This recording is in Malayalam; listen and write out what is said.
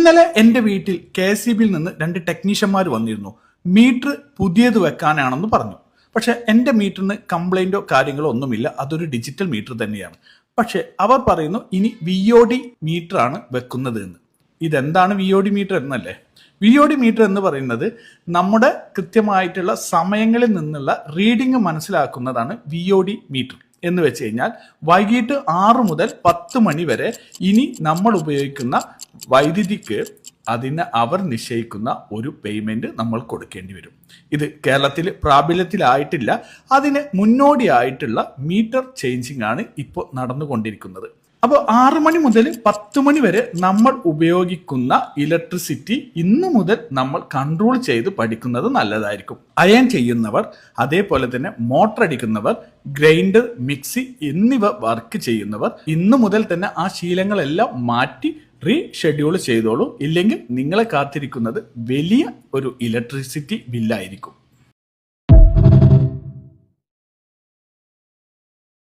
ഇന്നലെ എന്റെ വീട്ടിൽ കെ എസ് സി ബിയിൽ നിന്ന് രണ്ട് ടെക്നീഷ്യന്മാർ വന്നിരുന്നു. മീറ്റർ പുതിയത് വെക്കാനാണെന്ന് പറഞ്ഞു. പക്ഷെ എന്റെ മീറ്ററിന് കംപ്ലൈന്റോ കാര്യങ്ങളോ ഒന്നുമില്ല. അതൊരു ഡിജിറ്റൽ മീറ്റർ തന്നെയാണ്. പക്ഷെ അവർ പറയുന്നു ഇനി വി ഒ ഡി മീറ്റർ ആണ് വെക്കുന്നത് എന്ന് ഇതെന്താണ് വി ഒ ഡി മീറ്റർ എന്നല്ലേ? വി ഒ ഡി മീറ്റർ എന്ന് പറയുന്നത് നമ്മുടെ കൃത്യമായിട്ടുള്ള സമയങ്ങളിൽ നിന്നുള്ള റീഡിംഗ് മനസ്സിലാക്കുന്നതാണ് വി ഒ ഡി മീറ്റർ. എന്ന് വെച്ച് കഴിഞ്ഞാൽ വൈകിട്ട് ആറ് മുതൽ പത്ത് മണി വരെ ഇനി നമ്മൾ ഉപയോഗിക്കുന്ന വൈദ്യുതിക്ക് അതിന് അവർ നിശ്ചയിക്കുന്ന ഒരു പേയ്മെന്റ് നമ്മൾ കൊടുക്കേണ്ടി വരും. ഇത് കേരളത്തിൽ പ്രാബല്യത്തിലായിട്ടില്ല. അതിന് മുന്നോടിയായിട്ടുള്ള മീറ്റർ ചേഞ്ചിങ് ആണ് ഇപ്പോൾ നടന്നുകൊണ്ടിരിക്കുന്നത്. അപ്പോൾ ആറ് മണി മുതൽ പത്ത് മണി വരെ നമ്മൾ ഉപയോഗിക്കുന്ന ഇലക്ട്രിസിറ്റി ഇന്നു മുതൽ നമ്മൾ കൺട്രോൾ ചെയ്ത് പഠിക്കുന്നത് നല്ലതായിരിക്കും. അയൺ ചെയ്യുന്നവർ അതേപോലെ തന്നെ മോട്ടർ അടിക്കുന്നവർ ഗ്രൈൻഡർ മിക്സി എന്നിവ വർക്ക് ചെയ്യുന്നവർ ഇന്നു മുതൽ തന്നെ ആ ശീലങ്ങളെല്ലാം മാറ്റി റീ ഷെഡ്യൂൾ ചെയ്തോളൂ. ഇല്ലെങ്കിൽ നിങ്ങളെ കാത്തിരിക്കുന്നത് വലിയ ഒരു ഇലക്ട്രിസിറ്റി ബില്ലായിരിക്കും